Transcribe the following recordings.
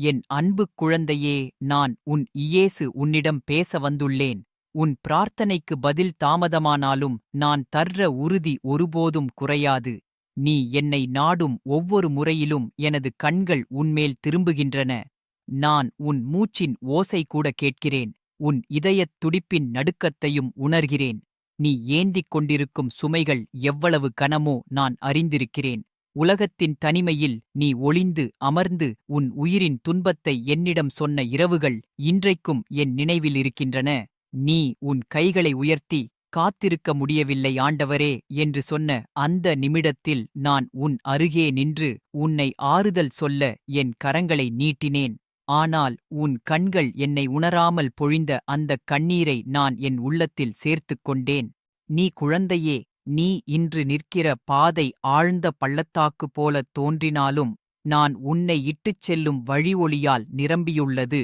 என் அன்பு குழந்தையே நான் உன் இயேசு உன்னிடம் பேச வந்துள்ளேன். உன் பிரார்த்தனைக்கு பதில் தாமதமானாலும் நான் தர்ற உறுதி ஒருபோதும் குறையாது. நீ என்னை நாடும் ஒவ்வொரு முறையிலும் எனது கண்கள் உன்மேல் திரும்புகின்றன. நான் உன் மூச்சின் ஓசை கூட கேட்கிறேன். உன் இதயத் துடிப்பின் நடுக்கத்தையும் உணர்கிறேன். நீ ஏந்திக் கொண்டிருக்கும் சுமைகள் எவ்வளவு கனமோ நான் அறிந்திருக்கிறேன். உலகத்தின் தனிமையில் நீ ஒளிந்து அமர்ந்து உன் உயிரின் துன்பத்தை என்னிடம் சொன்ன இரவுகள் இன்றைக்கும் என் நினைவில் இருக்கின்றன. நீ உன் கைகளை உயர்த்தி காத்திருக்க முடியவில்லை ஆண்டவரே என்று சொன்ன அந்த நிமிடத்தில் நான் உன் அருகே நின்று உன்னை ஆறுதல் சொல்ல என் கரங்களை நீட்டினேன். ஆனால் உன் கண்கள் என்னை உணராமல் பொழிந்த அந்தக் கண்ணீரை நான் என் உள்ளத்தில் சேர்த்துக் கொண்டேன். நீ குழந்தையே நீ இன்று நிற்கிற பாதை ஆழ்ந்த பள்ளத்தாக்கு போலத் தோன்றினாலும் நான் உன்னை இட்டுச் செல்லும் வழி ஒளியால் நிரம்பியுள்ளது.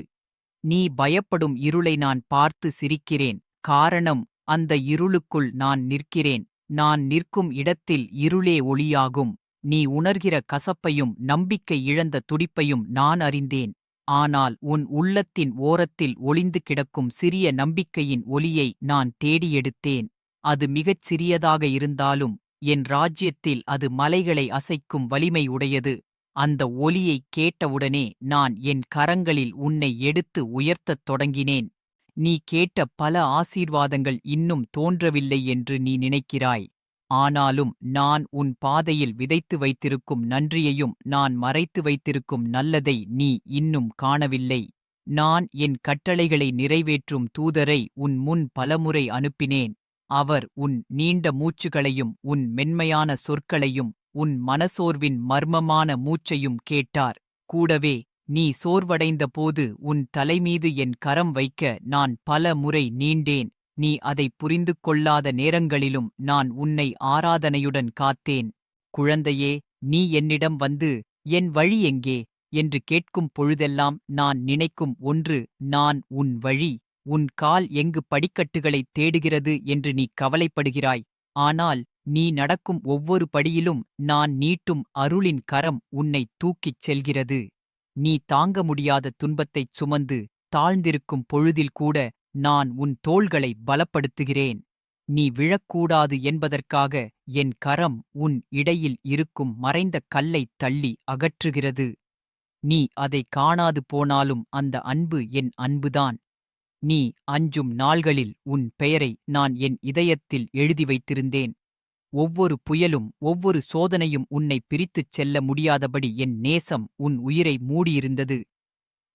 நீ பயப்படும் இருளை நான் பார்த்து சிரிக்கிறேன். காரணம் அந்த இருளுக்குள் நான் நிற்கிறேன். நான் நிற்கும் இடத்தில் இருளே ஒளியாகும். நீ உணர்கிற கசப்பையும் நம்பிக்கை இழந்த துடிப்பையும் நான் அறிந்தேன். ஆனால் உன் உள்ளத்தின் ஓரத்தில் ஒளிந்து கிடக்கும் சிறிய நம்பிக்கையின் ஒளியை நான் தேடியெடுத்தேன். அது மிகச் சிறியதாக இருந்தாலும் என் ராஜ்யத்தில் அது மலைகளை அசைக்கும் வலிமை உடையது. அந்த ஒலியைக் கேட்டவுடனே நான் என் கரங்களில் உன்னை எடுத்து உயர்த்தத் தொடங்கினேன். நீ கேட்ட பல ஆசீர்வாதங்கள் இன்னும் தோன்றவில்லை என்று நீ நினைக்கிறாய். ஆனாலும் நான் உன் பாதையில் விதைத்து வைத்திருக்கும் நன்றியையும் நான் மறைத்து வைத்திருக்கும் நல்லதை நீ இன்னும் காணவில்லை. நான் என் கட்டளைகளை நிறைவேற்றும் தூதரை உன் முன் பலமுறை அனுப்பினேன். அவர் உன் நீண்ட மூச்சுகளையும் உன் மென்மையான சொற்களையும் உன் மனசோர்வின் மர்மமான மூச்சையும் கேட்டார். கூடவே நீ சோர்வடைந்த போது உன் தலைமீது என் கரம் வைக்க நான் பல முறை நீண்டேன். நீ அதை புரிந்து கொள்ளாத நேரங்களிலும் நான் உன்னை ஆராதனையுடன் காத்தேன். குழந்தையே நீ என்னிடம் வந்து என் வழி எங்கே என்று கேட்கும் பொழுதெல்லாம் நான் நினைக்கும் ஒன்று நான் உன் வழி. உன் கால் எங்கு படிக்கட்டுகளைத் தேடுகிறது என்று நீ கவலைப்படுகிறாய். ஆனால் நீ நடக்கும் ஒவ்வொரு படியிலும் நான் நீட்டும் அருளின் கரம் உன்னை தூக்கிச் செல்கிறது. நீ தாங்க முடியாத துன்பத்தைச் சுமந்து தாழ்ந்திருக்கும் பொழுதில் கூட நான் உன் தோள்களை பலப்படுத்துகிறேன். நீ விழக்கூடாது என்பதற்காக என் கரம் உன் இடையில் இருக்கும் மறைந்த கல்லைத் தள்ளி அகற்றுகிறது. நீ அதை காணாது போனாலும் அந்த அன்பு என் அன்புதான். நீ அஞ்சும் நாள்களில் உன் பெயரை நான் என் இதயத்தில் எழுதி வைத்திருந்தேன். ஒவ்வொரு புயலும் ஒவ்வொரு சோதனையும் உன்னை பிரித்துச் செல்ல முடியாதபடி என் நேசம் உன் உயிரை மூடியிருந்தது.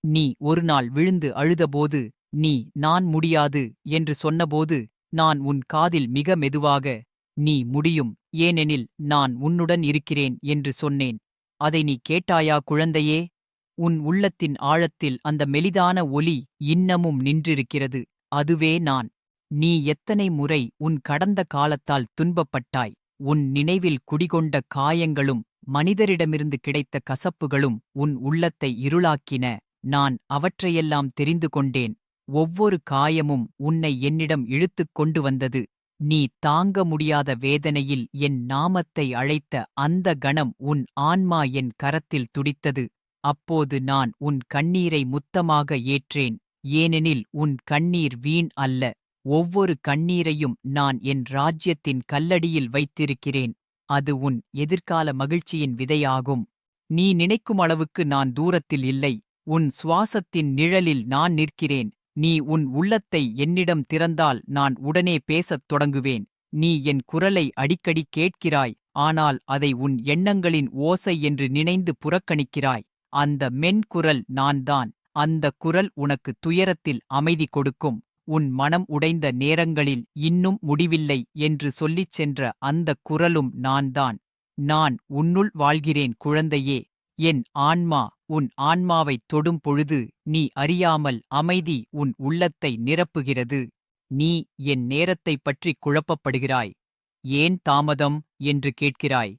நீ ஒருநாள் விழுந்து அழுதபோது நீ நான் முடியாது என்று சொன்னபோது நான் உன் காதில் மிக மெதுவாக நீ முடியும் ஏனெனில் நான் உன்னுடன் இருக்கிறேன் என்று சொன்னேன். அதை நீ கேட்டாயா குழந்தையே? உன் உள்ளத்தின் ஆழத்தில் அந்த மெலிதான ஒலி இன்னமும் நின்றிருக்கிறது. அதுவே நான். நீ எத்தனை முறை உன் கடந்த காலத்தால் துன்பப்பட்டாய். உன் நினைவில் குடிகொண்ட காயங்களும் மனிதரிடமிருந்து கிடைத்த கசப்புகளும் உன் உள்ளத்தை இருளாக்கின. நான் அவற்றையெல்லாம் தெரிந்து கொண்டேன். ஒவ்வொரு காயமும் உன்னை என்னிடம் இழுத்துக் கொண்டு வந்தது. நீ தாங்க முடியாத வேதனையில் என் நாமத்தை அழைத்த அந்த கணம் உன் ஆன்மா என் கரத்தில் துடித்தது. அப்போது நான் உன் கண்ணீரை முத்தமாக ஏற்றேன் ஏனெனில் உன் கண்ணீர் வீண் அல்ல ஒவ்வொரு கண்ணீரையும் நான் என் ராஜ்யத்தின் கல்லடியில் வைத்திருக்கிறேன் அது உன் எதிர்கால மகிழ்ச்சியின் விதையாகும். நீ நினைக்கும் அளவுக்கு நான் தூரத்தில் இல்லை உன் சுவாசத்தின் நிழலில் நான் நிற்கிறேன் நீ உன் உள்ளத்தை என்னிடம் திறந்தால் நான் உடனே பேசத் தொடங்குவேன் நீ என் குரலை அடிக்கடி கேட்கிறாய் ஆனால் அதை உன் எண்ணங்களின் ஓசை என்று நினைந்து புறக்கணிக்கிறாய். அந்த மென்குரல் நான்தான். அந்த குரல் உனக்கு துயரத்தில் அமைதி கொடுக்கும். உன் மனம் உடைந்த நேரங்களில் இன்னும் முடிவில்லை என்று சொல்லிச் சென்ற அந்தக் குரலும் நான்தான். நான் உன்னுள் வாழ்கிறேன் குழந்தையே. என் ஆன்மா உன் ஆன்மாவைத் தொடும் பொழுது நீ அறியாமல் அமைதி உன் உள்ளத்தை நிரப்புகிறது. நீ என் நேரத்தைப் பற்றி குழப்பப்படுகிறாய். ஏன் தாமதம்? என்று கேட்கிறாய்.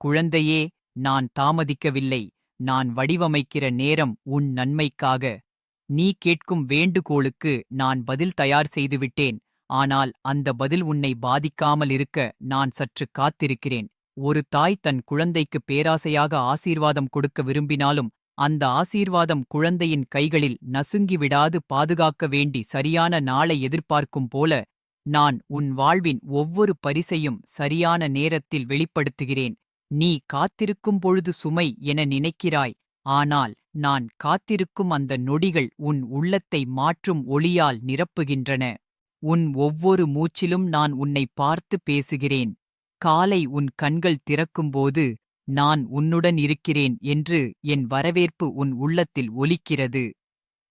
குழந்தையே நான் தாமதிக்கவில்லை. நான் வடிவமைக்கிற நேரம் உன் நன்மைக்காக. நீ கேட்கும் வேண்டுகோளுக்கு நான் பதில் தயார் செய்துவிட்டேன். ஆனால் அந்த பதில் உன்னை பாதிக்காமல் இருக்க நான் சற்று காத்திருக்கிறேன். ஒரு தாய் தன் குழந்தைக்கு பேராசையாக ஆசீர்வாதம் கொடுக்க விரும்பினாலும் அந்த ஆசீர்வாதம் குழந்தையின் கைகளில் நசுங்கிவிடாது பாதுகாக்க வேண்டி சரியான நாளை எதிர்பார்க்கும் போல நான் உன் வாழ்வின் ஒவ்வொரு பரிசையும் சரியான நேரத்தில் வெளிப்படுத்துகிறேன். நீ காத்திருக்கும் பொழுது சுமை என நினைக்கிறாய். ஆனால் நான் காத்திருக்கும் அந்த நொடிகள் உன் உள்ளத்தை மாற்றும் ஒளியால் நிரப்புகின்றன. உன் ஒவ்வொரு மூச்சிலும் நான் உன்னை பார்த்து பேசுகிறேன். காலை உன் கண்கள் திறக்கும்போது நான் உன்னுடன் இருக்கிறேன் என்று என் வரவேற்பு உன் உள்ளத்தில் ஒலிக்கிறது.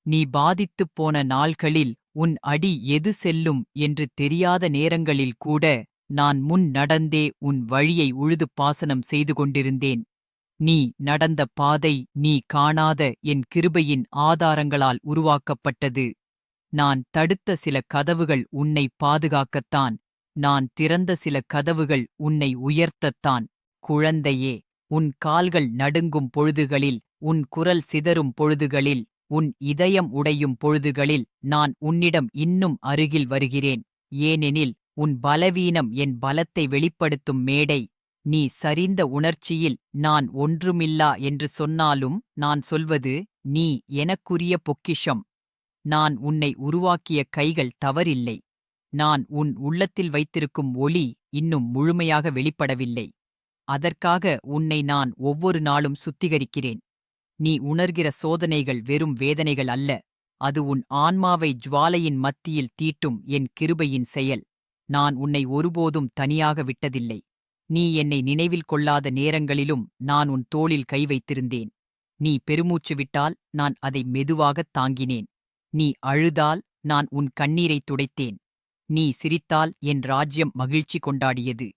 நீ பாதித்துப் போன நாள்களில் உன் அடி எது செல்லும் என்று தெரியாத நேரங்களில் கூட நான் முன் நடந்தே உன் வழியை உழுது பாசனம் செய்து கொண்டிருந்தேன். நீ நடந்த பாதை நீ காணாத என் கிருபையின் ஆதாரங்களால் உருவாக்கப்பட்டது. நான் தடுத்த சில கதவுகள் உன்னை பாதுகாக்கத்தான். நான் திறந்த சில கதவுகள் உன்னை உயர்த்தத்தான். குழந்தையே உன் கால்கள் நடுங்கும் பொழுதுகளில் உன் குரல் சிதறும் பொழுதுகளில் உன் இதயம் உடையும் பொழுதுகளில் நான் உன்னிடம் இன்னும் அருகில் வருகிறேன். ஏனெனில் உன் பலவீனம் என் பலத்தை வெளிப்படுத்தும் மேடை. நீ சரிந்த உணர்ச்சியில் நான் ஒன்றுமில்லா என்று சொன்னாலும் நான் சொல்வது நீ எனக்குரிய பொக்கிஷம். நான் உன்னை உருவாக்கிய கைகள் தவறில்லை. நான் உன் உள்ளத்தில் வைத்திருக்கும் ஒளி இன்னும் முழுமையாக வெளிப்படவில்லை. அதற்காக உன்னை நான் ஒவ்வொரு நாளும் சுத்திகரிக்கிறேன். நீ உணர்கிற சோதனைகள் வெறும் வேதனைகள் அல்ல. அது உன் ஆன்மாவை ஜுவாலையின் மத்தியில் தீட்டும் என் கிருபையின் செயல். நான் உன்னை ஒருபோதும் தனியாக விட்டதில்லை. நீ என்னை நினைவில் கொள்ளாத நேரங்களிலும் நான் உன் தோளில் கை வைத்திருந்தேன். நீ பெருமூச்சு விட்டால் நான் அதை மெதுவாகத் தாங்கினேன். நீ அழுதால் நான் உன் கண்ணீரைத் துடைத்தேன். நீ சிரித்தால் என் ராஜ்யம் மகிழ்ச்சி கொண்டாடியது.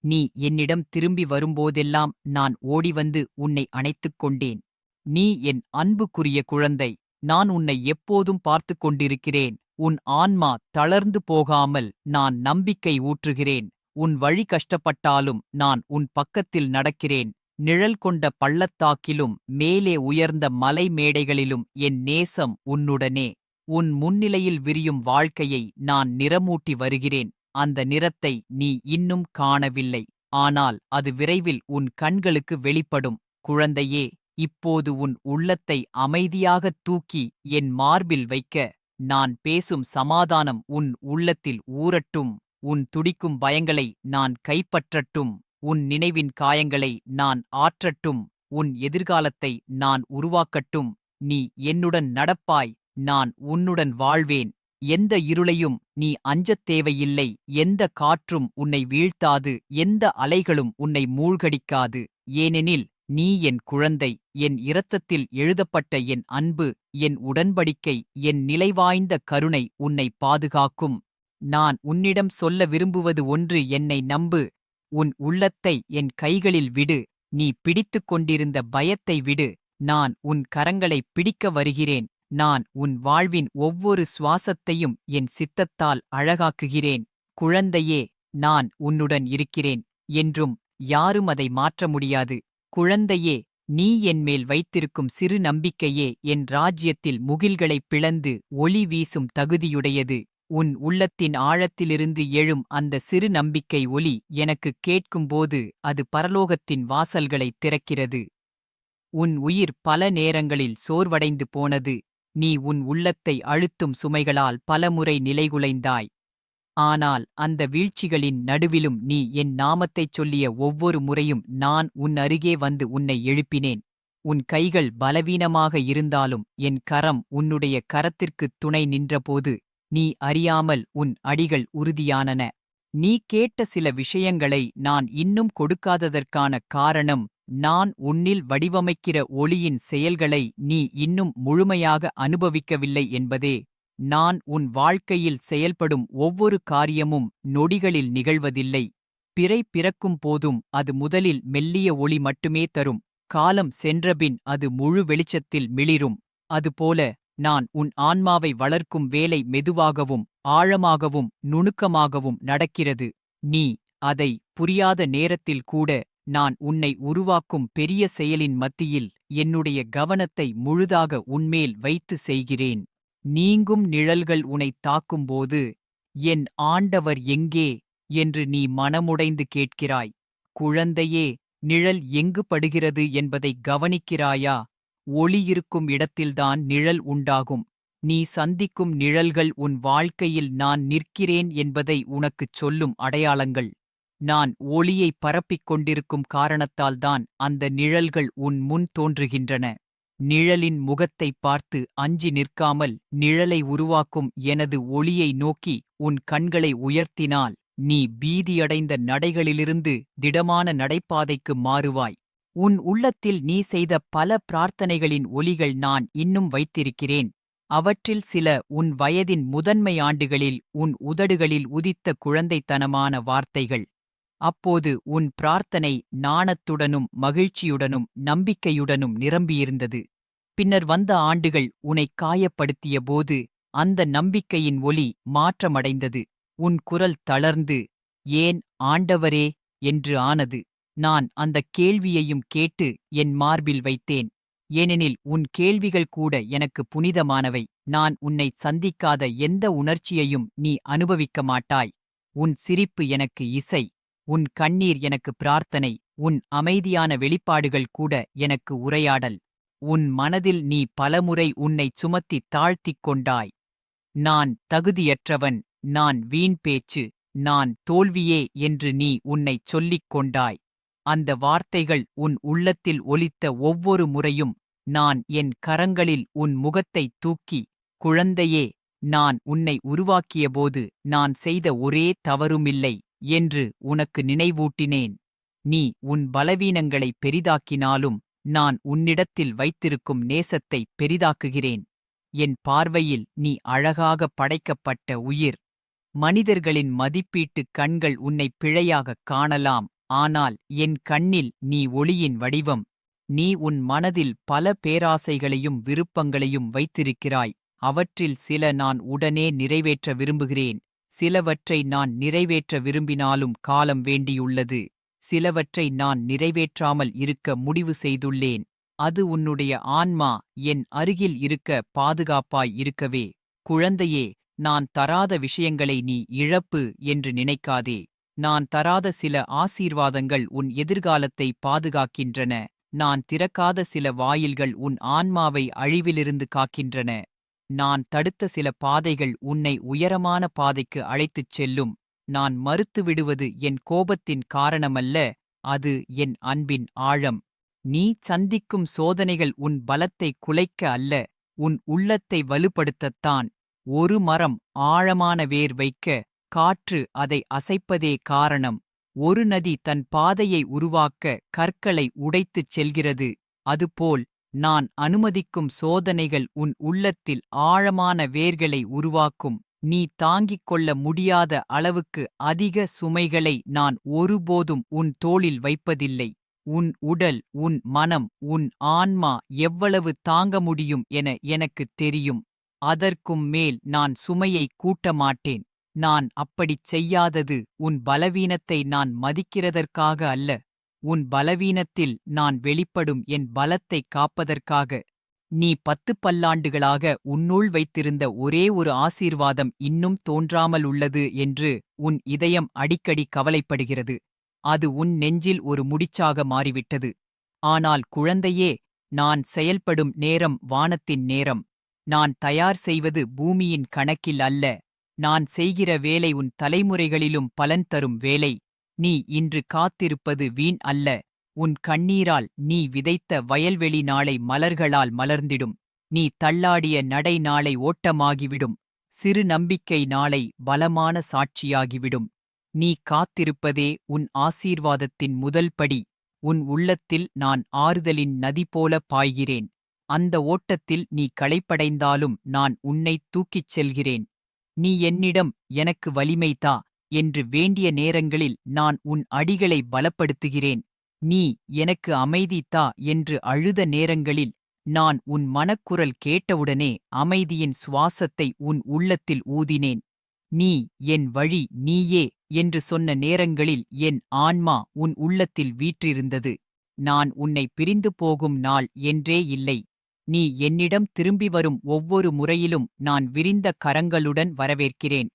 நீ என்னிடம் திரும்பி வரும்போதெல்லாம் நான் ஓடிவந்து உன்னை அணைத்துக் கொண்டேன். நீ என் அன்புக்குரிய குழந்தை. நான் உன்னை எப்போதும் பார்த்துக் கொண்டிருக்கிறேன். உன் ஆன்மா தளர்ந்து போகாமல் நான் நம்பிக்கை ஊற்றுகிறேன். உன் வழி கஷ்டப்பட்டாலும் நான் உன் பக்கத்தில் நடக்கிறேன். நிழல் கொண்ட பள்ளத்தாக்கிலும் மேலே உயர்ந்த மலை மேடைகளிலும் என் நேசம் உன்னுடனே. உன் முன்னிலையில் விரியும் வாழ்க்கையை நான் நிறமூட்டி வருகிறேன். அந்த நிறத்தை நீ இன்னும் காணவில்லை. ஆனால் அது விரைவில் உன் கண்களுக்கு வெளிப்படும். குழந்தையே இப்போது உன் உள்ளத்தை அமைதியாகத் தூக்கி என் மார்பில் வைக்க. நான் பேசும் சமாதானம் உன் உள்ளத்தில் ஊறட்டும் உன் துடிக்கும் பயங்களை நான் கைப்பற்றட்டும் உன் நினைவின் காயங்களை நான் ஆற்றட்டும் உன் எதிர்காலத்தை நான் உருவாக்கட்டும் நீ என்னுடன் நடப்பாய் நான் உன்னுடன் வாழ்வேன் எந்த இருளையும் நீ அஞ்சத் தேவையில்லை எந்த காற்றும் உன்னை வீழ்த்தாது எந்த அலைகளும் உன்னை மூழ்கடிக்காது ஏனெனில் நீ என் குழந்தை என் இரத்தத்தில் எழுதப்பட்ட என் அன்பு என் உடன்படிக்கை என் நிலைவாய்ந்த கருணை உன்னை பாதுகாக்கும். நான் உன்னிடம் சொல்ல விரும்புவது ஒன்று என்னை நம்பு. உன் உள்ளத்தை என் கைகளில் விடு. நீ பிடித்துக் கொண்டிருந்த பயத்தை விடு. நான் உன் கரங்களை பிடிக்க வருகிறேன். நான் உன் வாழ்வின் ஒவ்வொரு சுவாசத்தையும் என் சித்தத்தால் அழகாக்குகிறேன். குழந்தையே நான் உன்னுடன் இருக்கிறேன். என்றும் யாரும் அதை மாற்ற முடியாது. குழந்தையே நீ என்மேல் வைத்திருக்கும் சிறு நம்பிக்கையே என் ராஜ்யத்தில் முகில்களைப் பிளந்து ஒளி வீசும் தகுதியுடையது. உன் உள்ளத்தின் ஆழத்திலிருந்து எழும் அந்த சிறு நம்பிக்கை ஒலி எனக்குக் கேட்கும்போது அது பரலோகத்தின் வாசல்களைத் திறக்கிறது. உன் உயிர் பல நேரங்களில் சோர்வடைந்து போனது. நீ உன் உள்ளத்தை அழுத்தும் சுமைகளால் பலமுறை நிலைகுலைந்தாய். ஆனால் அந்த வீழ்ச்சிகளின் நடுவிலும் நீ என் நாமத்தைச் சொல்லிய ஒவ்வொரு முறையும் நான் உன் அருகே வந்து உன்னை எழுப்பினேன். உன் கைகள் பலவீனமாக இருந்தாலும் என் கரம் உன்னுடைய கரத்திற்குத் துணை நின்றபோது நீ அறியாமல் உன் அடிகள் உறுதியானன. நீ கேட்ட சில விஷயங்களை நான் இன்னும் கொடுக்காததற்கான காரணம் நான் உன்னில் வடிவமைக்கிற ஒளியின் செயல்களை நீ இன்னும் முழுமையாக அனுபவிக்கவில்லை என்பதே. நான் உன் வாழ்க்கையில் செயல்படும் ஒவ்வொரு காரியமும் நொடிகளில் நிகழ்வதில்லை. பிறை பிறக்கும் போதும் அது முதலில் மெல்லிய ஒளி மட்டுமே தரும். காலம் சென்றபின் அது முழு வெளிச்சத்தில் மிளிரும். அதுபோல நான் உன் ஆன்மாவை வளர்க்கும் வேலை மெதுவாகவும் ஆழமாகவும் நுணுக்கமாகவும் நடக்கிறது. நீ அதை புரியாத நேரத்தில் கூட நான் உன்னை உருவாக்கும் பெரிய செயலின் மத்தியில் என்னுடைய கவனத்தை முழுதாக உன்மேல் வைத்து செய்கிறேன். நீங்கும் நிழல்கள் உனை தாக்கும்போது என் ஆண்டவர் எங்கே என்று நீ மனமுடைந்து கேட்கிறாய். குழந்தையே நிழல் எங்கு படுகிறது என்பதை கவனிக்கிறாயா? ஒளி இருக்கும் இடத்தில்தான் நிழல் உண்டாகும். நீ சந்திக்கும் நிழல்கள் உன் வாழ்க்கையில் நான் நிற்கிறேன் என்பதை உனக்குச் சொல்லும் அடையாளங்கள். நான் ஒளியை பரப்பிக் கொண்டிருக்கும் காரணத்தால்தான் அந்த நிழல்கள் உன் முன் தோன்றுகின்றன. நிழலின் முகத்தைப் பார்த்து அஞ்சி நிற்காமல் நிழலை உருவாக்கும் எனது ஒளியை நோக்கி உன் கண்களை உயர்த்தினால் நீ பீதியடைந்த நடைகளிலிருந்து திடமான நடைபாதைக்கு மாறுவாய். உன் உள்ளத்தில் நீ செய்த பல பிரார்த்தனைகளின் ஒலிகள் நான் இன்னும் வைத்திருக்கிறேன். அவற்றில் சில உன் வயதின் முதன்மை ஆண்டுகளில் உன் உதடுகளில் உதித்த குழந்தைத்தனமான வார்த்தைகள். அப்போது உன் பிரார்த்தனை நாணத்துடனும் மகிழ்ச்சியுடனும் நம்பிக்கையுடனும் நிரம்பியிருந்தது. பின்னர் வந்த ஆண்டுகள் உன்னை காயப்படுத்திய போது அந்த நம்பிக்கையின் ஒலி மாற்றமடைந்தது. உன் குரல் தளர்ந்து ஏன் ஆண்டவரே என்று ஆனது. நான் அந்தக் கேள்வியையும் கேட்டு என் மார்பில் வைத்தேன். ஏனெனில் உன் கேள்விகள் கூட எனக்கு புனிதமானவை. நான் உன்னை சந்திக்காத எந்த உணர்ச்சியையும் நீ அனுபவிக்க மாட்டாய். உன் சிரிப்பு எனக்கு இசை. உன் கண்ணீர் எனக்கு பிரார்த்தனை உன் அமைதியான வெளிப்பாடுகள் கூட எனக்கு உரையாடல். உன் மனதில் நீ பலமுறை உன்னைச் சுமத்தி தாழ்த்திக் கொண்டாய். நான் தகுதியற்றவன் நான் வீண் பேச்சு நான் தோல்வியே என்று நீ உன்னைச் சொல்லிக் கொண்டாய். அந்த வார்த்தைகள் உன் உள்ளத்தில் ஒலித்த ஒவ்வொரு முறையும் நான் என் கரங்களில் உன் முகத்தைத் தூக்கி குழந்தையே நான் உன்னை உருவாக்கியபோது நான் செய்த ஒரே தவறுமில்லை. என்று உனக்கு நினைவூட்டினேன். நீ உன் பலவீனங்களை பெரிதாக்கினாலும் நான் உன்னிடத்தில் வைத்திருக்கும் நேசத்தை பெரிதாக்குகிறேன். என் பார்வையில் நீ அழகாக படைக்கப்பட்ட உயிர். மனிதர்களின் மதிப்பீட்டுக் கண்கள் உன்னை பிழையாகக் காணலாம் ஆனால் என் கண்ணில் நீ ஒளியின் வடிவம். நீ உன் மனதில் பல பேராசைகளையும் விருப்பங்களையும் வைத்திருக்கிறாய் அவற்றில் சில நான் உடனே நிறைவேற்ற விரும்புகிறேன். சிலவற்றை நான் நிறைவேற்ற விரும்பினாலும் காலம் வேண்டியுள்ளது. சிலவற்றை நான் நிறைவேற்றாமல் இருக்க முடிவு செய்துள்ளேன். அது உன்னுடைய ஆன்மா என் அருகில் இருக்க பாதுகாப்பாய் இருக்கவே. குழந்தையே நான் தராத விஷயங்களை நீ இழப்பு என்று நினைக்காதே. நான் தராத சில ஆசீர்வாதங்கள் உன் எதிர்காலத்தை பாதுகாக்கின்றன. நான் திறக்காத சில வாயில்கள் உன் ஆன்மாவை அழிவிலிருந்து காக்கின்றன. நான் தடுத்த சில பாதைகள் உன்னை உயரமான பாதைக்கு அழைத்துச் செல்லும். நான் மறுத்துவிடுவது என் கோபத்தின் காரணமல்ல அது என் அன்பின் ஆழம். நீ சந்திக்கும் சோதனைகள் உன் பலத்தை குலைக்க அல்ல உன் உள்ளத்தை வலுப்படுத்தத்தான். ஒரு மரம் ஆழமான வேர் வைக்க காற்று அதை அசைப்பதே காரணம். ஒரு நதி தன் பாதையை உருவாக்க கற்களை உடைத்துச் செல்கிறது அதுபோல் நான் அனுமதிக்கும் சோதனைகள் உன் உள்ளத்தில் ஆழமான வேர்களை உருவாக்கும். நீ தாங்கிக் கொள்ள முடியாத அளவுக்கு அதிக சுமைகளை நான் ஒருபோதும் உன் தோளில் வைப்பதில்லை. உன் உடல் உன் மனம் உன் ஆன்மா எவ்வளவு தாங்க முடியும் என எனக்குத் தெரியும். அதற்கும் மேல் நான் சுமையை கூட்ட மாட்டேன். நான் அப்படிச் செய்யாதது உன் பலவீனத்தை நான் மதிக்கிறதற்காக அல்ல. உன் பலவீனத்தில் நான் வெளிப்படும் என் பலத்தைக் காப்பதற்காக நீ பத்து பல்லாண்டுகளாக உன்னுள் வைத்திருந்த ஒரே ஒரு ஆசீர்வாதம் இன்னும் தோன்றாமல் உள்ளது என்று உன் இதயம் அடிக்கடி கவலைப்படுகிறது. அது உன் நெஞ்சில் ஒரு முடிச்சாக மாறிவிட்டது. ஆனால் குழந்தையே நான் செயல்படும் நேரம் வானத்தின் நேரம். நான் தயார் செய்வது பூமியின் கணக்கில் அல்ல. நான் செய்கிற வேலை உன் தலைமுறைகளிலும் பலன் தரும் வேலை. நீ இன்று காத்திருப்பது வீண் அல்ல. உன் கண்ணீரால் நீ விதைத்த வயல்வெளி நாளை மலர்களால் மலர்ந்திடும். நீ தள்ளாடிய நடை நாளை ஓட்டமாகிவிடும். சிறு நம்பிக்கை நாளை பலமான சாட்சியாகிவிடும். நீ காத்திருப்பதே உன் ஆசீர்வாதத்தின் முதல் படி. உன் உள்ளத்தில் நான் ஆறுதலின் நதி போல பாய்கிறேன். அந்த ஓட்டத்தில் நீ களைப்படைந்தாலும் நான் உன்னைத் தூக்கிச் செல்கிறேன். நீ என்னிடம் எனக்கு வலிமை தா. என்று வேண்டிய நேரங்களில் நான் உன் அடிகளை பலப்படுத்துகிறேன். நீ எனக்கு அமைதி தா என்று அழுத நேரங்களில் நான் உன் மனக்குரல் கேட்டவுடனே அமைதியின் சுவாசத்தை உன் உள்ளத்தில் ஊதினேன். நீ என் வழி நீயே என்று சொன்ன நேரங்களில் என் ஆன்மா உன் உள்ளத்தில் வீற்றிருந்தது. நான் உன்னை பிரிந்து போகும் நாள் என்றே இல்லை. நீ என்னிடம் திரும்பி வரும் ஒவ்வொரு முறையிலும் நான் விரிந்த கரங்களுடன் வரவேற்கிறேன்.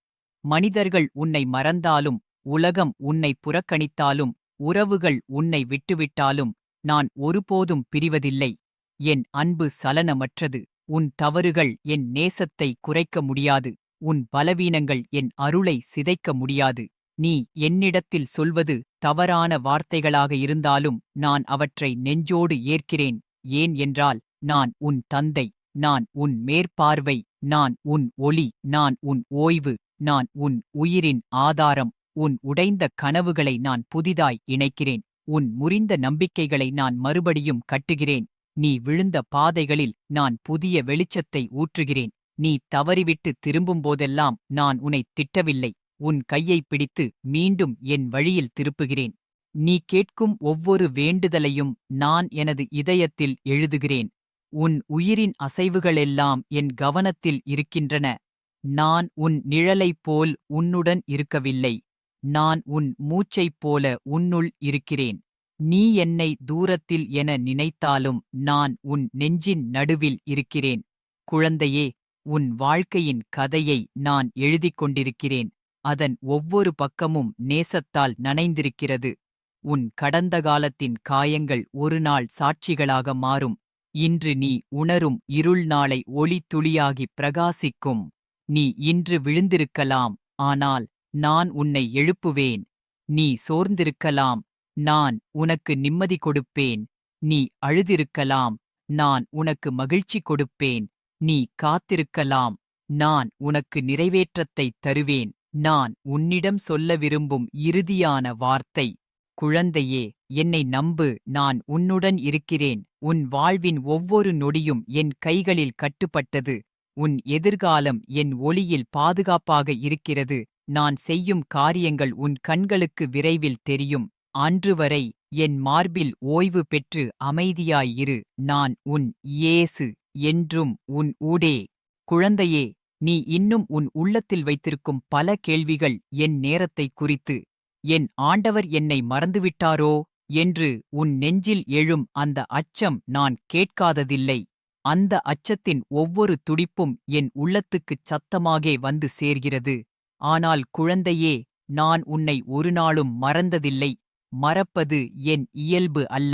மனிதர்கள் உன்னை மறந்தாலும் உலகம் உன்னை புறக்கணித்தாலும் உறவுகள் உன்னை விட்டுவிட்டாலும் நான் ஒருபோதும் பிரிவதில்லை. என் அன்பு சலனமற்றது. உன் தவறுகள் என் நேசத்தை குறைக்க முடியாது. உன் பலவீனங்கள் என் அருளை சிதைக்க முடியாது. நீ என்னிடத்தில் சொல்வது தவறான வார்த்தைகளாக இருந்தாலும் நான் அவற்றை நெஞ்சோடு ஏற்கிறேன். ஏன் என்றால் நான் உன் தந்தை நான் உன் மேற்பார்வை நான் உன் ஒளி நான் உன் ஓய்வு நான் உன் உயிரின் ஆதாரம் உன் உடைந்த கனவுகளை நான் புதிதாய் இணைக்கிறேன் உன் முறிந்த நம்பிக்கைகளை நான் மறுபடியும் கட்டுகிறேன் நீ விழுந்த பாதைகளில் நான் புதிய வெளிச்சத்தை ஊற்றுகிறேன் நீ தவறிவிட்டு திரும்பும்போதெல்லாம் நான் உன்னை திட்டவில்லை உன் கையை பிடித்து மீண்டும் என் வழியில் திருப்புகிறேன். நீ கேட்கும் ஒவ்வொரு வேண்டுதலையும் நான் எனது இதயத்தில் எழுதுகிறேன். உன் உயிரின் அசைவுகளெல்லாம் என் கவனத்தில் இருக்கின்றன. நான் உன் நிழலைப் போல் உன்னுடன் இருக்கவில்லை. நான் உன் மூச்சைப் போல உன்னுள் இருக்கிறேன். நீ என்னை தூரத்தில் என நினைத்தாலும் நான் உன் நெஞ்சின் நடுவில் இருக்கிறேன். குழந்தையே உன் வாழ்க்கையின் கதையை நான் எழுதிக் கொண்டிருக்கிறேன். அதன் ஒவ்வொரு பக்கமும் நேசத்தால் நனைந்திருக்கிறது. உன் கடந்த காலத்தின் காயங்கள் ஒருநாள் சாட்சிகளாக மாறும். இன்று நீ உணரும் இருள் நாளை ஒளி துளியாகி பிரகாசிக்கும். நீ இன்று விழுந்திருக்கலாம் ஆனால் நான் உன்னை எழுப்புவேன். நீ சோர்ந்திருக்கலாம் நான் உனக்கு நிம்மதி கொடுப்பேன். நீ அழுதிருக்கலாம் நான் உனக்கு மகிழ்ச்சி கொடுப்பேன். நீ காத்திருக்கலாம் நான் உனக்கு நிறைவேற்றத்தைத் தருவேன். நான் உன்னிடம் சொல்ல விரும்பும் இறுதியான வார்த்தை குழந்தையே என்னை நம்பு நான் உன்னுடன் இருக்கிறேன். உன் வாழ்வின் ஒவ்வொரு நொடியும் என் கைகளில் கட்டுப்பட்டது. உன் எதிர்காலம் என் ஒளியில் பாதுகாப்பாக இருக்கிறது. நான் செய்யும் காரியங்கள் உன் கண்களுக்கு விரைவில் தெரியும். அன்று வரை என் மார்பில் ஓய்வு பெற்று அமைதியாயிரு நான் உன் இயேசு என்றும் உன் ஊடே. குழந்தையே நீ இன்னும் உன் உள்ளத்தில் வைத்திருக்கும் பல கேள்விகள் என் நேரத்தை குறித்து. என் ஆண்டவர் என்னை மறந்துவிட்டாரோ? என்று உன் நெஞ்சில் எழும் அந்த அச்சம் நான் கேட்காததில்லை. அந்த அச்சத்தின் ஒவ்வொரு துடிப்பும் என் உள்ளத்துக்குச் சத்தமாகே வந்து சேர்கிறது. ஆனால் குழந்தையே நான் உன்னை ஒருநாளும் மறந்ததில்லை. மறப்பது என் இயல்பு அல்ல.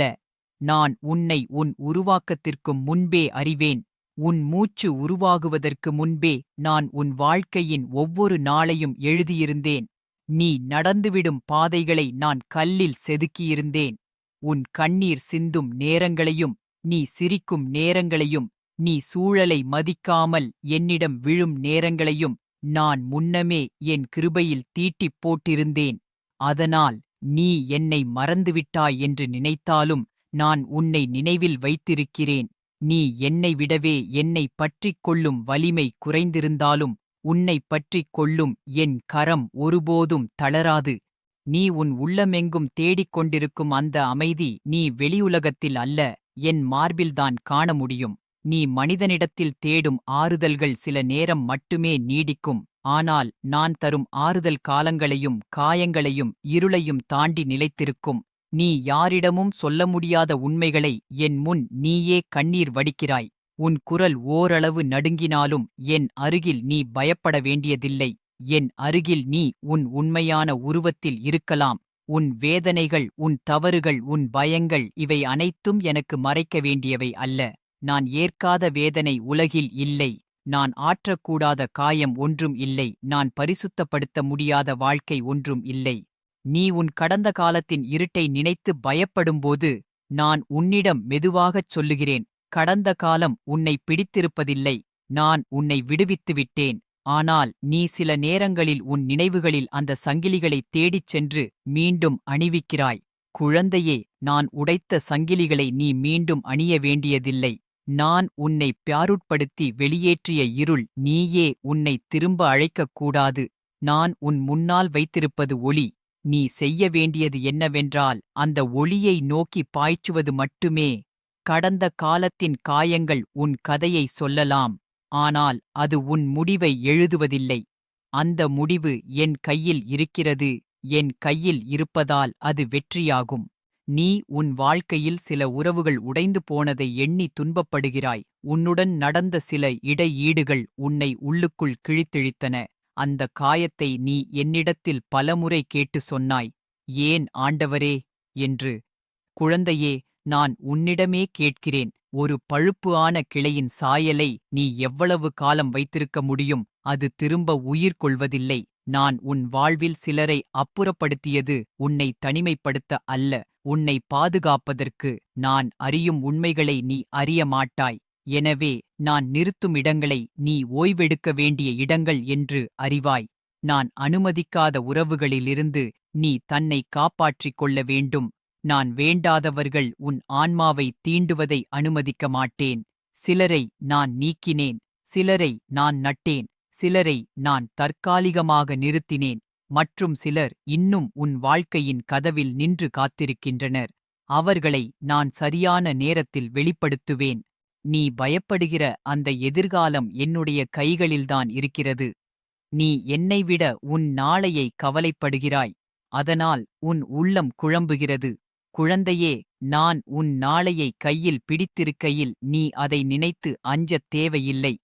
நான் உன்னை உன் உருவாக்கத்திற்கும் முன்பே அறிவேன். உன் மூச்சு உருவாகுவதற்கு முன்பே நான் உன் வாழ்க்கையின் ஒவ்வொரு நாளையும் எழுதியிருந்தேன். நீ நடந்துவிடும் பாதைகளை நான் கல்லில் செதுக்கியிருந்தேன். உன் கண்ணீர் சிந்தும் நேரங்களையும் நீ சிரிக்கும் நேரங்களையும் நீ சூழலை மதிக்காமல் என்னிடம் விழும் நேரங்களையும் நான் முன்னமே என் கிருபையில் தீட்டிப் போட்டிருந்தேன். அதனால் நீ என்னை மறந்துவிட்டாய் என்று நினைத்தாலும் நான் உன்னை நினைவில் வைத்திருக்கிறேன். நீ என்னை விடவே என்னை பற்றிக் கொள்ளும் வலிமை குறைந்திருந்தாலும் உன்னை பற்றிக் கொள்ளும் என் கரம் ஒருபோதும் தளராது. நீ உன் உள்ளமெங்கும் தேடிக் கொண்டிருக்கும் அந்த அமைதி நீ வெளியுலகத்தில் அல்ல. என் மார்பில்தான் காண முடியும். நீ மனிதனிடத்தில் தேடும் ஆறுதல்கள் சில நேரம் மட்டுமே நீடிக்கும். ஆனால் நான் தரும் ஆறுதல் காலங்களையும் காயங்களையும் இருளையும் தாண்டி நிலைத்திருக்கும். நீ யாரிடமும் சொல்ல முடியாத உண்மைகளை என் முன் நீயே கண்ணீர் வடிக்கிறாய். உன் குரல் ஓரளவு நடுங்கினாலும் என் அருகில் நீ பயப்பட வேண்டியதில்லை. என் அருகில் நீ உன் உண்மையான உருவத்தில் இருக்கலாம். உன் வேதனைகள் உன் தவறுகள் உன் பயங்கள் இவை அனைத்தும் எனக்கு மறைக்க வேண்டியவை அல்ல. நான் ஏற்காத வேதனை உலகில் இல்லை. நான் ஆற்றக்கூடாத காயம் ஒன்றும் இல்லை. நான் பரிசுத்தப்படுத்த முடியாத வாழ்க்கை ஒன்றும் இல்லை. நீ உன் கடந்த காலத்தின் இருட்டை நினைத்து பயப்படும்போது நான் உன்னிடம் மெதுவாகச் சொல்லுகிறேன். கடந்த காலம் உன்னை பிடித்திருப்பதில்லை. நான் உன்னை விடுவித்து விட்டேன் ஆனால் நீ சில நேரங்களில் உன் நினைவுகளில் அந்த சங்கிலிகளைத் தேடிச் சென்று மீண்டும் அணிவிக்கிறாய். குழந்தையே நான் உடைத்த சங்கிலிகளை நீ மீண்டும் அணிய வேண்டியதில்லை. நான் உன்னை பியாருட்படுத்தி வெளியேற்றிய இருள் நீயே உன்னை திரும்ப அழைக்கக் கூடாது. நான் உன் முன்னால் வைத்திருப்பது ஒளி. நீ செய்ய வேண்டியது என்னவென்றால் அந்த ஒளியை நோக்கி பாய்ச்சுவது மட்டுமே. கடந்த காலத்தின் காயங்கள் உன் கதையை சொல்லலாம். ஆனால் அது உன் முடிவை எழுதுவதில்லை. அந்த முடிவு என் கையில் இருக்கிறது. என் கையில் இருப்பதால் அது வெற்றியாகும். நீ உன் வாழ்க்கையில் சில உறவுகள் உடைந்து போனதை எண்ணி துன்பப்படுகிறாய். உன்னுடன் நடந்த சில இடையீடுகள் உன்னை உள்ளுக்குள் கிழித்திழித்தன. அந்த காயத்தை நீ என்னிடத்தில் பலமுறை கேட்டு சொன்னாய். ஏன் ஆண்டவரே? என்று. குழந்தையே நான் உன்னிடமே கேட்கிறேன். ஒரு பழுப்பு ஆன கிளையின் சாயலை நீ எவ்வளவு காலம் வைத்திருக்க முடியும்? அது திரும்ப உயிர் கொள்வதில்லை. நான் உன் வாழ்வில் சிலரை அப்புறப்படுத்தியது உன்னை தனிமைப்படுத்த அல்ல. உன்னை பாதுகாப்பதற்கு நான் அறியும் உண்மைகளை நீ அறிய மாட்டாய். எனவே நான் நிறுத்தும் இடங்களை நீ ஓய்வெடுக்க வேண்டிய இடங்கள் என்று அறிவாய். நான் அனுமதிக்காத உறவுகளிலிருந்து நீ தன்னை காப்பாற்றிக் கொள்ள வேண்டும். நான் வேண்டாதவர்கள் உன் ஆன்மாவை தீண்டுவதை அனுமதிக்க மாட்டேன். சிலரை நான் நீக்கினேன் சிலரை நான் நட்டேன் சிலரை நான் தற்காலிகமாக நிறுத்தினேன் மற்றும் சிலர் இன்னும் உன் வாழ்க்கையின் கதவில் நின்று காத்திருக்கின்றனர். அவர்களை நான் சரியான நேரத்தில் வெளிப்படுத்துவேன். நீ பயப்படுகிற அந்த எதிர்காலம் என்னுடைய கைகளில்தான் இருக்கிறது. நீ என்னைவிட உன் நாளையை கவலைப்படுகிறாய். அதனால் உன் உள்ளம் குழம்புகிறது. குழந்தையே நான் உன் நாளையை கையில் பிடித்திருக்கையில் நீ அதை நினைத்து அஞ்சத் தேவையில்லை.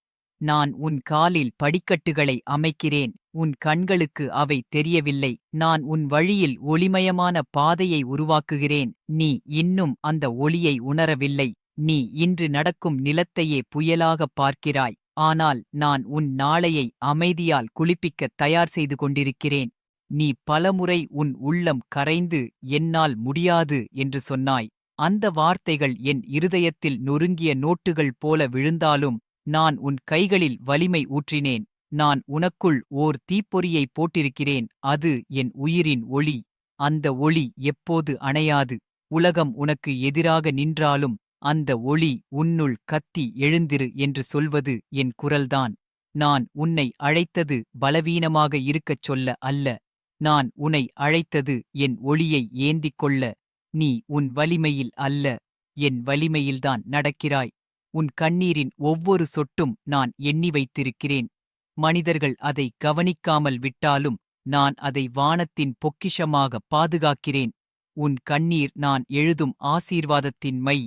நான் உன் காலில் படிக்கட்டுகளை அமைக்கிறேன் உன் கண்களுக்கு அவை தெரியவில்லை. நான் உன் வழியில் ஒளிமயமான பாதையை உருவாக்குகிறேன் நீ இன்னும் அந்த ஒளியை உணரவில்லை. நீ இன்று நடக்கும் நிலத்தையே புயலாகப் பார்க்கிறாய். ஆனால் நான் உன் நாளையை அமைதியால் குளிப்பிக்கத் தயார் செய்து கொண்டிருக்கிறேன். நீ பலமுறை உன் உள்ளம் கரைந்து என்னால் முடியாது என்று சொன்னாய். அந்த வார்த்தைகள் என் இருதயத்தில் நொறுங்கிய நோட்டுகள் போல விழுந்தாலும் நான் உன் கைகளில் வலிமை ஊற்றினேன். நான் உனக்குள் ஓர் தீப்பொறியை போட்டிருக்கிறேன். அது என் உயிரின் ஒளி. அந்த ஒளி எப்போது அணையாது? உலகம் உனக்கு எதிராக நின்றாலும் அந்த ஒளி உன்னுள் கத்தி எழுந்திரு என்று சொல்வது என் குரல்தான். நான் உன்னை அழைத்தது பலவீனமாக இருக்கச் சொல்ல அல்ல. நான் உன்னை அழைத்தது என் ஒளியை ஏந்திக் கொள்ள நீ உன் வலிமையில் அல்ல என் வலிமையில்தான் நடக்கிறாய். உன் கண்ணீரின் ஒவ்வொரு சொட்டும் நான் எண்ணி வைத்திருக்கிறேன். மனிதர்கள் அதை கவனிக்காமல் விட்டாலும் நான் அதை வானத்தின் பொக்கிஷமாக பாதுகாக்கிறேன். உன் கண்ணீர் நான் எழுதும் ஆசீர்வாதத்தின் மை.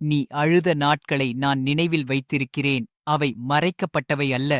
நீ அழுத நாட்களை நான் நினைவில் வைத்திருக்கிறேன். அவை மறைக்கப்பட்டவை அல்ல.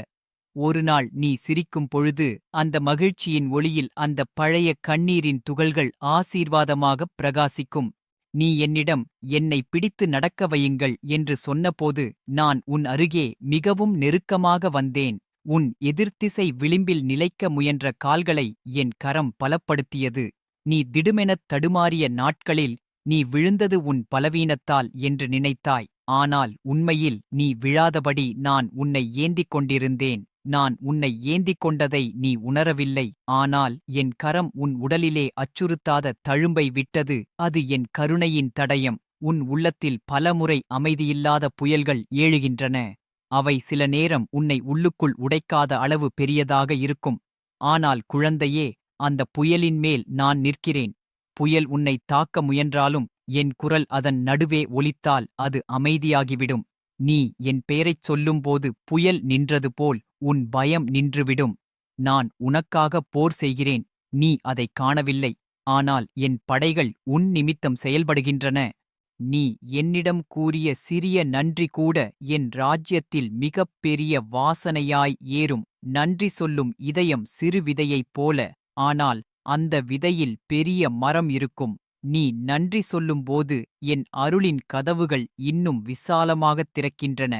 ஒருநாள் நீ சிரிக்கும் பொழுது அந்த மகிழ்ச்சியின் ஒளியில் அந்த பழைய கண்ணீரின் துகள்கள் ஆசீர்வாதமாகப் பிரகாசிக்கும். நீ என்னிடம் என்னை பிடித்து நடக்க வையுங்கள் என்று சொன்னபோது நான் உன் அருகே மிகவும் நெருக்கமாக வந்தேன். உன் எதிர்த்திசை விளிம்பில் நிலைக்க முயன்ற கால்களை என் கரம் பலப்படுத்தியது. நீ திடுமெனத் தடுமாறிய நாட்களில் நீ விழுந்தது உன் பலவீனத்தால் என்று நினைத்தாய். ஆனால் உண்மையில் நீ விழாதபடி நான் உன்னை ஏந்திக் கொண்டிருந்தேன். நான் உன்னை ஏந்திக் கொண்டதை நீ உணரவில்லை. ஆனால் என் கரம் உன் உடலிலே அச்சுறுத்தாத தழும்பை விட்டது. அது என் கருணையின் தடயம். உன் உள்ளத்தில் பலமுறை அமைதியில்லாத புயல்கள் ஏழுகின்றன. அவை சில நேரம் உன்னை உள்ளுக்குள் உடைக்காத அளவு பெரியதாக இருக்கும். ஆனால் குழந்தையே அந்த புயலின் மேல் நான் நிற்கிறேன். புயல் உன்னை தாக்க முயன்றாலும் என் குரல் அதன் நடுவே ஒலித்தால் அது அமைதியாகிவிடும். நீ என் பெயரைச் சொல்லும்போது புயல் நின்றது போல் உன் பயம் நின்றுவிடும். நான் உனக்காக போர் செய்கிறேன். நீ அதைக் காணவில்லை. ஆனால் என் படைகள் உன் நிமித்தம் செயல்படுகின்றன. நீ என்னிடம் கூறிய சிறிய நன்றி கூட என் ராஜ்யத்தில் மிகப் பெரிய வாசனையாய் ஏறும். நன்றி சொல்லும் இதயம் சிறு விதையைப் போல. ஆனால் அந்த விதையில் பெரிய மரம் இருக்கும். நீ நன்றி சொல்லும்போது என் அருளின் கதவுகள் இன்னும் விசாலமாகத் திறக்கின்றன.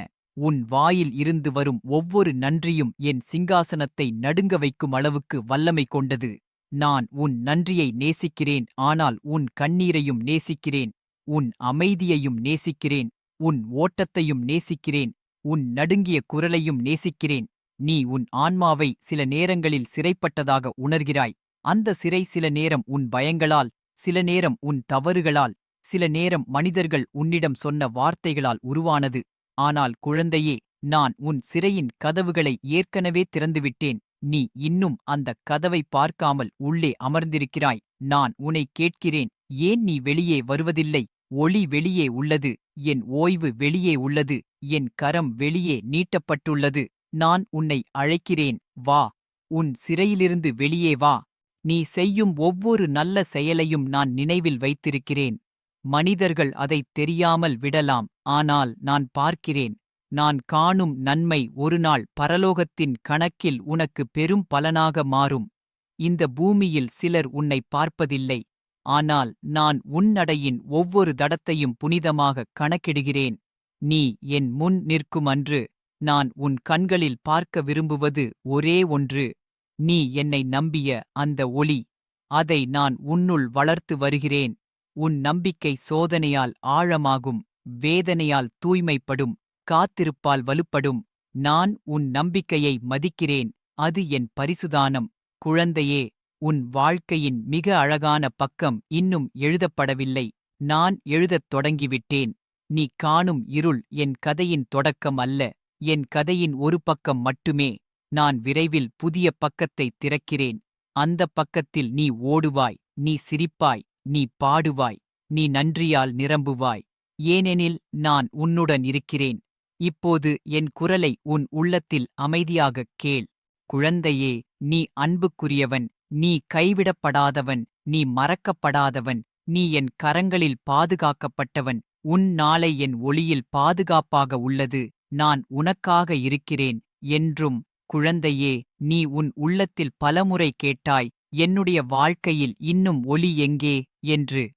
உன் வாயில் இருந்து வரும் ஒவ்வொரு நன்றியும் என் சிங்காசனத்தை நடுங்க வைக்கும் அளவுக்கு வல்லமை கொண்டது. நான் உன் நன்றியை நேசிக்கிறேன் ஆனால் உன் கண்ணீரையும் நேசிக்கிறேன். உன் அமைதியையும் நேசிக்கிறேன். உன் ஓட்டத்தையும் நேசிக்கிறேன். உன் நடுங்கிய குரலையும் நேசிக்கிறேன். நீ உன் ஆன்மாவை சில நேரங்களில் சிறைப்பட்டதாக உணர்கிறாய். அந்த சிறை சில நேரம் உன் பயங்களால் சில நேரம் உன் தவறுகளால் சில நேரம் மனிதர்கள் உன்னிடம் சொன்ன வார்த்தைகளால் உருவானது. ஆனால் குழந்தையே நான் உன் சிறையின் கதவுகளை ஏற்கனவே திறந்துவிட்டேன். நீ இன்னும் அந்த கதவை பார்க்காமல் உள்ளே அமர்ந்திருக்கிறாய். நான் உனை கேட்கிறேன். ஏன் நீ வெளியே வருவதில்லை? ஒளி வெளியே உள்ளது. என் ஓய்வு வெளியே உள்ளது. என் கரம் வெளியே நீட்டப்பட்டுள்ளது. நான் உன்னை அழைக்கிறேன். வா. உன் சிறையிலிருந்து வெளியே வா. நீ செய்யும் ஒவ்வொரு நல்ல செயலையும் நான் நினைவில் வைத்திருக்கிறேன். மனிதர்கள் அதைத் தெரியாமல் விடலாம். ஆனால் நான் பார்க்கிறேன் நான் காணும் நன்மை ஒருநாள் பரலோகத்தின் கணக்கில் உனக்கு பெரும் பலனாக மாறும். இந்த பூமியில் சிலர் உன்னை பார்ப்பதில்லை. ஆனால் நான் உன்னடையின் ஒவ்வொரு தடத்தையும் புனிதமாக கணக்கிடுகிறேன். நீ என் முன் நிற்குமன்று நான் உன் கண்களில் பார்க்க விரும்புவது ஒரே ஒன்று. நீ என்னை நம்பிய அந்த ஒளி அதை நான் உன்னுள் வளர்த்து வருகிறேன். உன் நம்பிக்கை சோதனையால் ஆழமாகும் வேதனையால் தூய்மைப்படும் காத்திருப்பால் வலுப்படும். நான் உன் நம்பிக்கையை மதிக்கிறேன் அது என் பரிசுதானம். குழந்தையே உன் வாழ்க்கையின் மிக அழகான பக்கம் இன்னும் எழுதப்படவில்லை. நான் எழுதத் தொடங்கிவிட்டேன். நீ காணும் இருள் என் கதையின் தொடக்கம் அல்ல என் கதையின் ஒரு பக்கம் மட்டுமே. நான் விரைவில் புதிய பக்கத்தை திறக்கிறேன். அந்த பக்கத்தில் நீ ஓடுவாய் நீ சிரிப்பாய். நீ பாடுவாய் நீ நன்றியால் நிரம்புவாய். ஏனெனில் நான் உன்னுடன் இருக்கிறேன். இப்போது என் குரலை உன் உள்ளத்தில் அமைதியாகக் கேள். குழந்தையே நீ அன்புக்குரியவன் நீ கைவிடப்படாதவன் நீ மறக்கப்படாதவன் நீ என் கரங்களில் பாதுகாக்கப்பட்டவன் உன் நாளை என் ஒளியில் பாதுகாப்பாக உள்ளது நான் உனக்காக இருக்கிறேன் என்றும் குழந்தையே நீ உன் உள்ளத்தில் பலமுறை கேட்டாய் என்னுடைய வாழ்க்கையில் இன்னும் ஒளி எங்கே? என்று.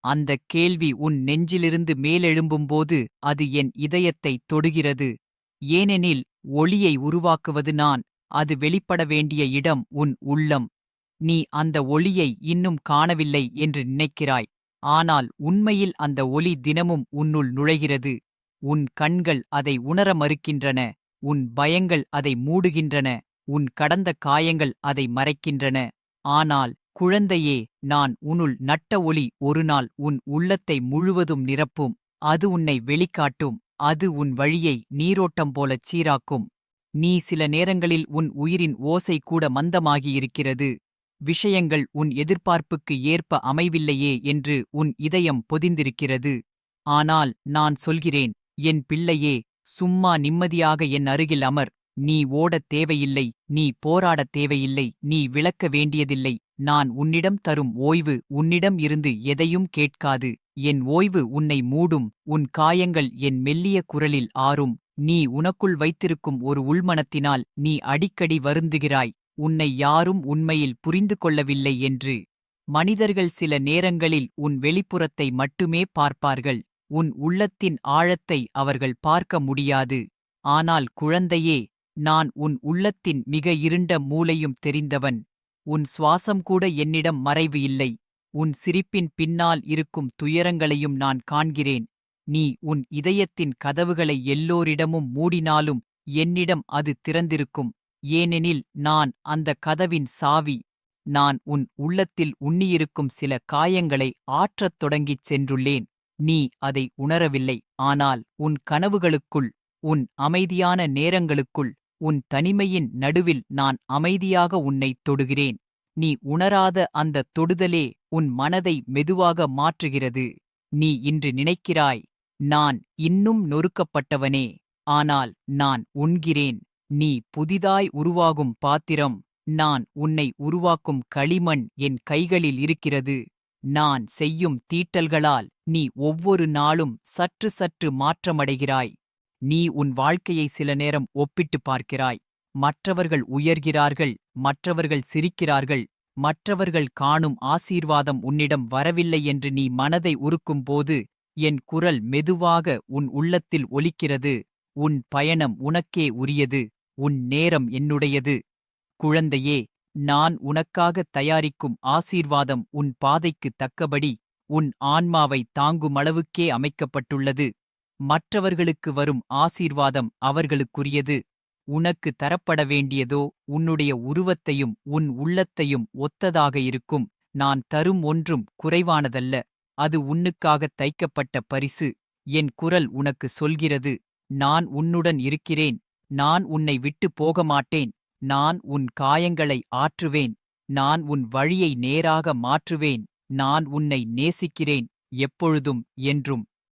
அந்தக் கேள்வி உன் நெஞ்சிலிருந்து மேலெழும்பும்போது அது என் இதயத்தைத் தொடுகிறது. ஏனெனில் ஒளியை உருவாக்குவது நான் அது வெளிப்பட வேண்டிய இடம் உன் உள்ளம். நீ அந்த ஒளியை இன்னும் காணவில்லை என்று நினைக்கிறாய். ஆனால் உண்மையில் அந்த ஒளி தினமும் உன்னுள் நுழைகிறது. உன் கண்கள் அதை உணர மறுக்கின்றன. உன் பயங்கள் அதை மூடுகின்றன. உன் கடந்த காயங்கள் அதை மறைக்கின்றன. ஆனால் குழந்தையே நான் உனுள் நட்ட ஒளி ஒருநாள் உன் உள்ளத்தை முழுவதும் நிரப்பும். அது உன்னை வெளிக்காட்டும். அது உன் வழியை நீரோட்டம் போலச் சீராக்கும். நீ சில நேரங்களில் உன் உயிரின் ஓசை கூட மந்தமாகியிருக்கிறது. விஷயங்கள் உன் எதிர்பார்ப்புக்கு ஏற்ப அமைவில்லையே என்று உன் இதயம் பொதிந்திருக்கிறது. ஆனால் நான் சொல்கிறேன் என் பிள்ளையே சும்மா நிம்மதியாக என் அருகில் அமர். நீ ஓடத் தேவையில்லை நீ போராடத் தேவையில்லை நீ விளக்க வேண்டியதில்லை நான் உன்னிடம் தரும் ஓய்வு உன்னிடம் இருந்து எதையும் கேட்காது என் ஓய்வு உன்னை மூடும் உன் காயங்கள் என் மெல்லிய குரலில் ஆறும் நீ உனக்குள் வைத்திருக்கும் ஒரு உள்மனத்தினால் நீ அடிக்கடி வருந்துகிறாய் உன்னை யாரும் உண்மையில் புரிந்து கொள்ளவில்லை என்று. மனிதர்கள் சில நேரங்களில் உன் வெளிப்புறத்தை மட்டுமே பார்ப்பார்கள் உன் உள்ளத்தின் ஆழத்தை அவர்கள் பார்க்க முடியாது ஆனால் குழந்தையே நான் உன் உள்ளத்தின் மிக இருண்ட மூலையும் தெரிந்தவன். உன் சுவாசம் கூட என்னிடம் மறைவு இல்லை. உன் சிரிப்பின் பின்னால் இருக்கும் துயரங்களையும் நான் காண்கிறேன். நீ உன் இதயத்தின் கதவுகளை எல்லோரிடமும் மூடினாலும் என்னிடம் அது திறந்திருக்கும். ஏனெனில் நான் அந்த கதவின் சாவி. நான் உன் உள்ளத்தில் உண்ணியிருக்கும் சில காயங்களை ஆற்றத் தொடங்கிச் சென்றுள்ளேன். நீ அதை உணரவில்லை. ஆனால் உன் கனவுகளுக்குள் உன் அமைதியான நேரங்களுக்குள் உன் தனிமையின் நடுவில் நான் அமைதியாக உன்னைத் தொடுகிறேன். நீ உணராத அந்த தொடுதலே உன் மனதை மெதுவாக மாற்றுகிறது. நீ இன்று நினைக்கிறாய் நான் இன்னும் நொறுக்கப்பட்டவனே ஆனால் நான் உண்கிறேன். நீ புதிதாய் உருவாகும் பாத்திரம் நான் உன்னை உருவாக்கும் களிமண் என் கைகளில் இருக்கிறது. நான் செய்யும் தீட்டல்களால் நீ ஒவ்வொரு நாளும் சற்று சற்று மாற்றமடைகிறாய். நீ உன் வாழ்க்கையை சில நேரம் ஒப்பிட்டுப் பார்க்கிறாய். மற்றவர்கள் உயர்கிறார்கள் மற்றவர்கள் சிரிக்கிறார்கள் மற்றவர்கள் காணும் ஆசீர்வாதம் உன்னிடம் வரவில்லை என்று நீ மனதை உருக்கும்போது என் குரல் மெதுவாக உன் உள்ளத்தில் ஒலிக்கிறது. உன் பயணம் உனக்கே உரியது உன் நேரம் என்னுடையது. குழந்தையே நான் உனக்காக தயாரிக்கும் ஆசீர்வாதம் உன் பாதைக்கு தக்கபடி உன் ஆன்மாவை தாங்குமளவுக்கே அமைக்கப்பட்டுள்ளது. மற்றவர்களுக்கு வரும் ஆசீர்வாதம் அவர்களுக்குரியது. உனக்கு தரப்பட வேண்டியதோ உன்னுடைய உருவத்தையும் உன் உள்ளத்தையும் ஒத்ததாக இருக்கும். நான் தரும் ஒன்றும் குறைவானதல்ல. அது உன்னுக்காகத் தைக்கப்பட்ட பரிசு. என் குரல் உனக்கு சொல்கிறது. நான் உன்னுடன் இருக்கிறேன். நான் உன்னை விட்டு போக மாட்டேன் நான் உன் காயங்களை ஆற்றுவேன். நான் உன் வழியை நேராக மாற்றுவேன். நான் உன்னை நேசிக்கிறேன். எப்பொழுதும் என்றும்.